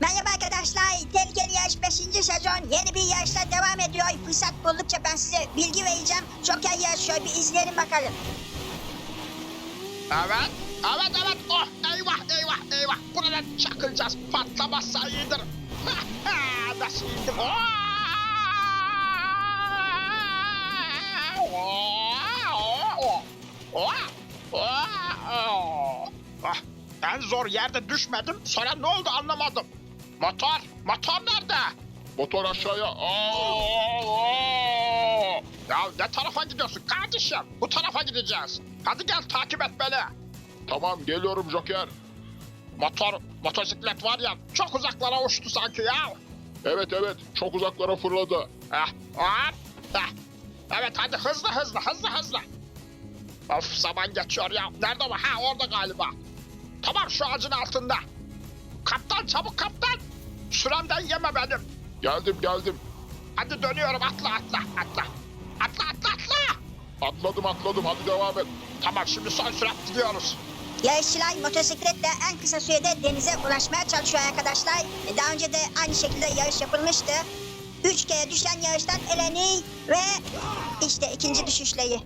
Merhaba arkadaşlar. Tehlikeli Yarış 5. sezon yeni bir yarışla devam ediyor. Fırsat buldukça ben size bilgi vereceğim. Joker yarışıyor. Bir izleyelim bakalım. Evet. Evet evet. Oh eyvah eyvah eyvah. Buradan çakılacağız. Patlamazsa iyidir. Nasıl iyidir? Ah, en zor yerde düşmedim. Sonra ne oldu anlamadım. Motor. Motor nerede? Motor aşağıya. Ya ne tarafa gidiyorsun kardeşim? Bu tarafa gideceğiz. Hadi gel takip et beni. Tamam geliyorum Joker. Motor, motosiklet var ya çok uzaklara uçtu sanki ya. Evet evet çok uzaklara fırladı. Eh, hop, eh. Evet hadi hızlı hızlı hızlı hızlı. Of zaman geçiyor ya. Nerede bu? Ha orada galiba. Tamam şu ağacın altında. Kaptan çabuk kaptan. Süremden yeme benim. Geldim geldim. Hadi dönüyorum atla atla atla. Atla atla atla. Atladım atladım hadi devam et. Tamam şimdi son sürat gidiyoruz. Yarışçılar motosikletle en kısa sürede denize ulaşmaya çalışıyor arkadaşlar. Daha önce de aynı şekilde yarış yapılmıştı. Üç kere düşen yarıştan eleni ve işte ikinci düşüşleri.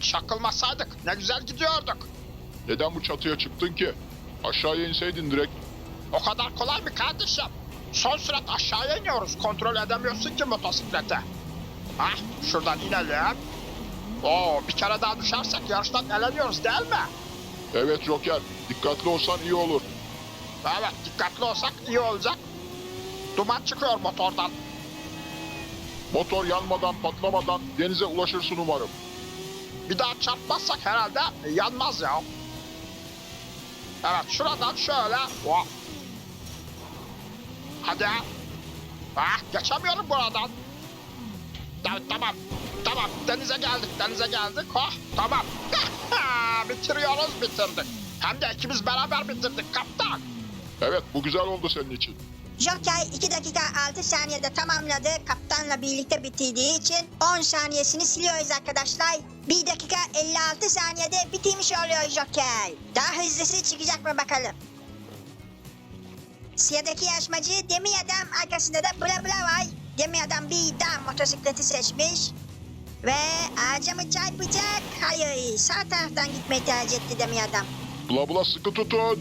Çakılmasaydık ne güzel gidiyorduk. Neden bu çatıya çıktın ki? Aşağıya inseydin direkt. O kadar kolay mı kardeşim? Son sürat aşağıya iniyoruz. Kontrol edemiyorsun ki motosiklete. Ah şuradan inelim. Oo bir kere daha düşersek yarıştan eleniyoruz değil mi? Evet Joker, dikkatli olsan iyi olur. Evet dikkatli olsak iyi olacak. Duman çıkıyor motordan. Motor yanmadan, patlamadan denize ulaşırsın umarım. Bir daha çarpmazsak herhalde yanmaz ya. Evet şuradan şöyle. Oh. Hadi. Ah geçemiyorum buradan. Tamam tamam. Tamam denize geldik denize geldik. Oh tamam. Bitiriyoruz bitirdik. Hem de ikimiz beraber bitirdik kaptan. Evet, bu güzel oldu senin için. Joker 2 dakika 6 saniyede tamamladı. Kaptanla birlikte bitirdiği için 10 saniyesini siliyoruz arkadaşlar. 1 dakika 56 saniyede bitirmiş oluyor Joker. Daha hızlısı çıkacak mı bakalım. Sıradaki yarışmacı Demir Adam arkasında da Bla Bla var. Demir Adam bir dağ motosikleti seçmiş. Ve ağaca mı çarpacak? Hayır sağ taraftan gitmeyi tercih etti Demir Adam. Bla bla sıkı tutun.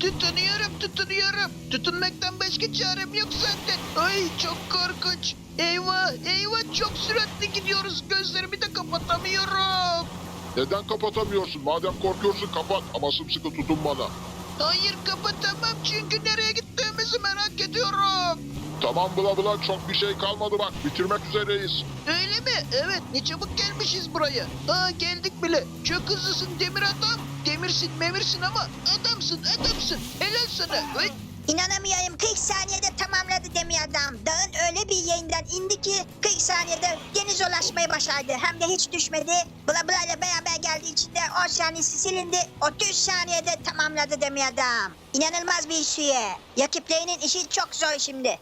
Tutunuyorum tutunuyorum. Tutunmaktan başka çarem yok zaten. Ay çok korkunç. Eyvah eyvah çok süratli gidiyoruz. Gözlerimi de kapatamıyorum. Neden kapatamıyorsun? Madem korkuyorsun kapat ama sımsıkı tutun bana. Hayır kapatamam çünkü nereye gittiğimizi merak ediyorum. Tamam bla bla çok bir şey kalmadı bak bitirmek üzereyiz. Öyle mi? Evet ne çabuk gelmişiz buraya. Aa geldik bile. Çok hızlısın demir adam. Demirsin memirsin ama adamsın adamsın. Helal sana. Ay, İnanamıyorum 40 saniyede Demir Adam. Dağın öyle bir yayından indi ki 40 saniyede denize ulaşmayı başardı. Hem de hiç düşmedi. Bla bla ile beraber geldiği için de 10 saniyesi silindi. 30 saniyede tamamladı Demir Adam. İnanılmaz bir süre. Rakiplerinin işi çok zor şimdi.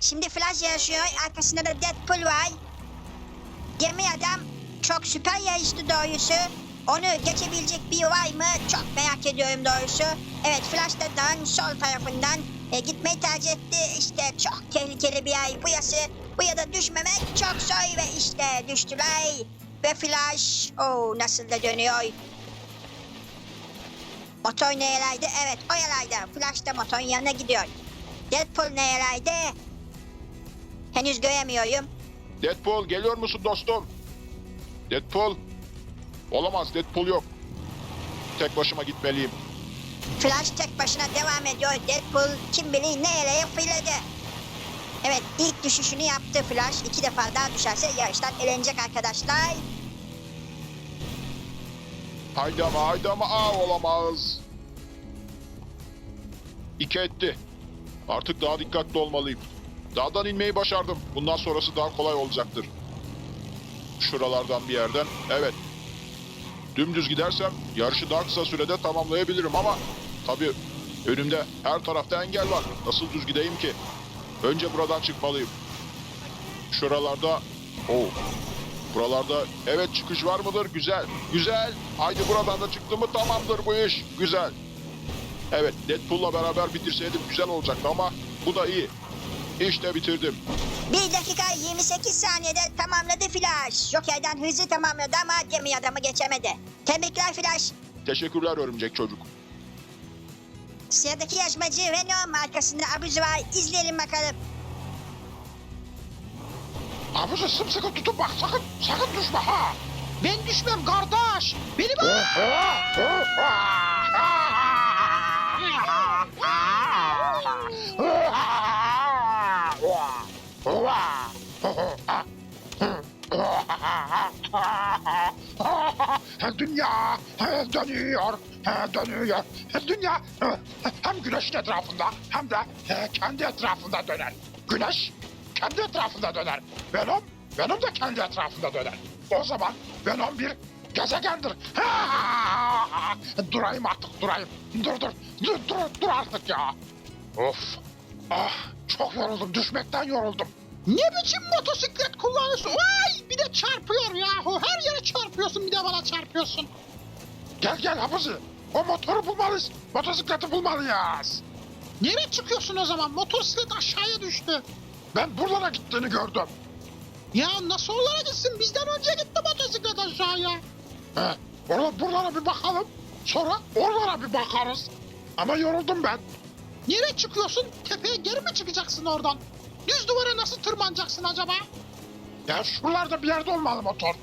Şimdi Flash yarışıyor. Arkasında da Deadpool var. Demir Adam çok süper yarıştı doğrusu. Onu geçebilecek bir var mı? Çok merak ediyorum doğrusu. Evet Flash da dağın sol tarafından e, gitmeyi tercih etti. İşte çok tehlikeli bir yer burası. Buraya da düşmemek çok zor ve işte düştüler. Ve Flash o nasıl da dönüyor. Motor nerelerde? Evet o yerlerde. Flash da motorun yanına gidiyor. Deadpool nerelerde? Henüz göremiyorum. Deadpool geliyor musun dostum? Deadpool. Olamaz Deadpool yok. Tek başıma gitmeliyim. Flash tek başına devam ediyor. Deadpool kim bilir nereye fırladı. Evet ilk düşüşünü yaptı Flash. İki defa daha düşerse yarıştan elenecek arkadaşlar. Haydi ama haydi ama aa olamaz. İki etti. Artık daha dikkatli olmalıyım. Dağdan inmeyi başardım. Bundan sonrası daha kolay olacaktır. Şuralardan bir yerden. Evet. Dümdüz gidersem yarışı daha kısa sürede tamamlayabilirim ama tabii önümde her tarafta engel var. Nasıl düz gideyim ki? Önce buradan çıkmalıyım. Şuralarda oh Buralarda evet çıkış var mıdır? Güzel. Güzel. Haydi buradan da çıktı mı tamamdır bu iş. Güzel. Evet Deadpool'la beraber bitirseydim güzel olacaktı ama bu da iyi. İşte bitirdim. 1 dakika 28 saniyede tamamladı Flash. Joker'den hızlı tamamladı ama gemi adamı geçemedi. Tebrikler Flash. Teşekkürler örümcek çocuk. Sıradaki yarışmacı Venom arkasında Abuzi var. İzleyelim bakalım. Abuzu sımsıkı tutun bak sakın sakın düşme ha. Ben düşmem kardeş. Beni bak. Dünya dönüyor, dönüyor. Dünya hem güneşin etrafında hem de kendi etrafında döner. Güneş kendi etrafında döner. Venom, Venom da kendi etrafında döner. O zaman Venom bir gezegendir. Durayım artık, durayım. Dur, dur, dur, dur, dur artık ya. Of, ah, çok yoruldum, düşmekten yoruldum. Ne biçim motosiklet kullanıyorsun? Vay bir de çarpıyor yahu. Her yere çarpıyorsun bir de bana çarpıyorsun. Gel gel Hafize, o motoru bulmalıyız, motosikleti bulmalıyız. Nereye çıkıyorsun o zaman? Motosiklet aşağıya düştü. Ben buralara gittiğini gördüm. Ya nasıl olarak gitsin? Bizden önce gitti motosiklet aşağıya. He, oralara, buralara bir bakalım. Sonra oralara bir bakarız. Ama yoruldum ben. Nereye çıkıyorsun? Tepeye geri mi çıkacaksın oradan? Düz duvara nasıl tırmanacaksın acaba? Ya şuralarda bir yerde olmalı motor.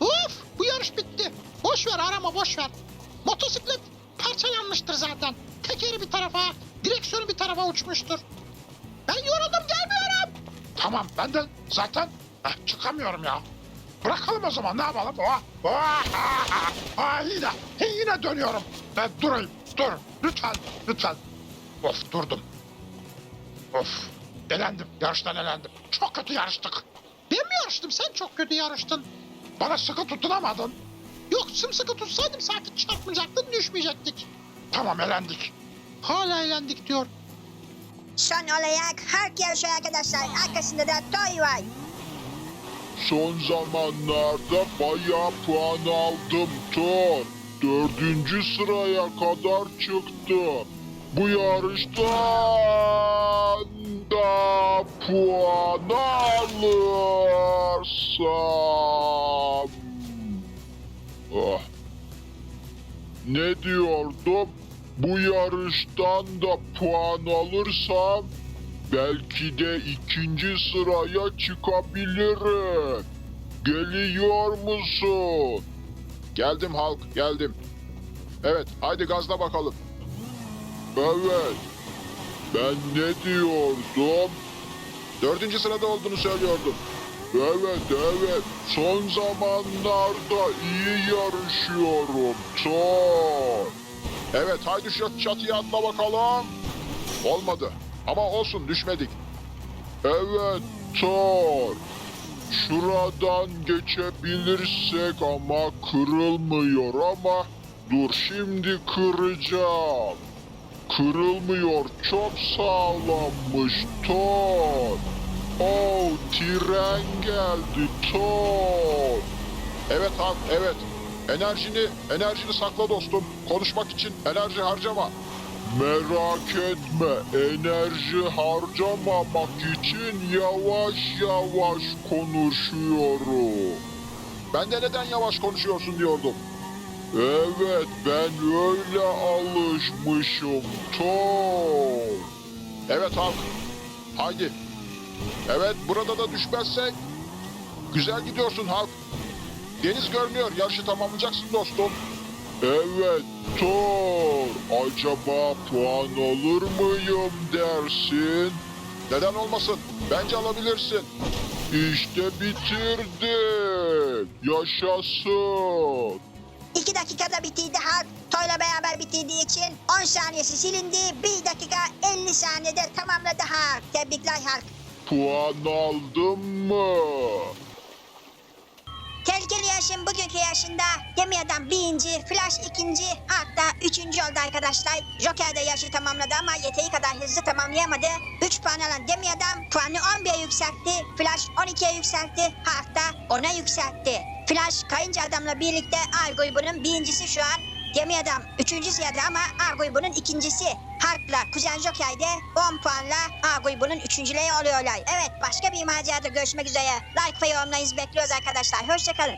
Of bu yarış bitti. Boş ver arama boş ver. Motosiklet parçalanmıştır zaten. Tekeri bir tarafa, direksiyonu bir tarafa uçmuştur. Ben yoruldum gelmiyorum. Tamam ben de zaten eh, çıkamıyorum ya. Bırakalım o zaman ne yapalım? Oh, oh, ah, ah, yine, yine dönüyorum. Ben durayım, dur. Lütfen, lütfen. Of durdum. Of, elendim, yarıştan elendim. Çok kötü yarıştık. Ben mi yarıştım? Sen çok kötü yarıştın. Bana sıkı tutunamadın. Yok sımsıkı tutsaydım sanki çarpmayacaktın, düşmeyecektik. Tamam elendik. Hala eğlendik diyor. Son olarak Hulk yarışıyor arkadaşlar. Arkasında da Toy var. Son zamanlarda bayağı puan aldım Thor. Dördüncü sıraya kadar çıktım. Bu yarıştan da puan alırsam... Ah. Ne diyordum? Bu yarıştan da puan alırsam belki de ikinci sıraya çıkabilirim. Geliyor musun? Geldim halk, geldim. Evet, haydi gazla bakalım. Evet. Ben ne diyordum? Dördüncü sırada olduğunu söylüyordum. Evet, evet. Son zamanlarda iyi yarışıyorum. Thor. Evet, haydi şu çatıya atla bakalım. Olmadı. Ama olsun, düşmedik. Evet, Thor. Şuradan geçebilirsek ama kırılmıyor ama dur şimdi kıracağım. Kırılmıyor çok sağlammış Thor. Oh tren geldi Thor. Evet han evet. Enerjini enerjini sakla dostum. Konuşmak için enerji harcama. Merak etme, enerji harcamamak için yavaş yavaş konuşuyorum. Ben de neden yavaş konuşuyorsun diyordum. Evet, ben öyle alışmışım. Tom. Evet Halk. Haydi. Evet, burada da düşmezsek. Güzel gidiyorsun Halk. Deniz görünüyor. Yarışı tamamlayacaksın dostum. Evet Thor. Acaba puan alır mıyım dersin? Neden olmasın? Bence alabilirsin. İşte bitirdim. Yaşasın. 2 dakikada bitirdi Hulk. Toy'la beraber bitirdiği için 10 saniyesi silindi. 1 dakika 50 saniyede tamamladı Hulk. Tebrikler Hulk. Puan aldım mı? Tehlikeli yarışın bugünkü yarışında Gemi Adam birinci, Flash ikinci, da üçüncü oldu arkadaşlar. Joker de yarışı tamamladı ama yeteri kadar hızlı tamamlayamadı. 3 puan alan Gemi Adam puanı 11'e yükseltti. Flash 12'ye yükseltti. Da 10'a yükseltti. Flash kayınca adamla birlikte A grubunun birincisi şu an. Gemi adam 3. sırada ama A grubunun ikincisi. Harp'la Kuzen Joker de 10 puanla A grubunun üçüncüleri oluyorlar. Evet başka bir macerada görüşmek üzere. Like ve yorumlarınızı bekliyoruz arkadaşlar. Hoşçakalın.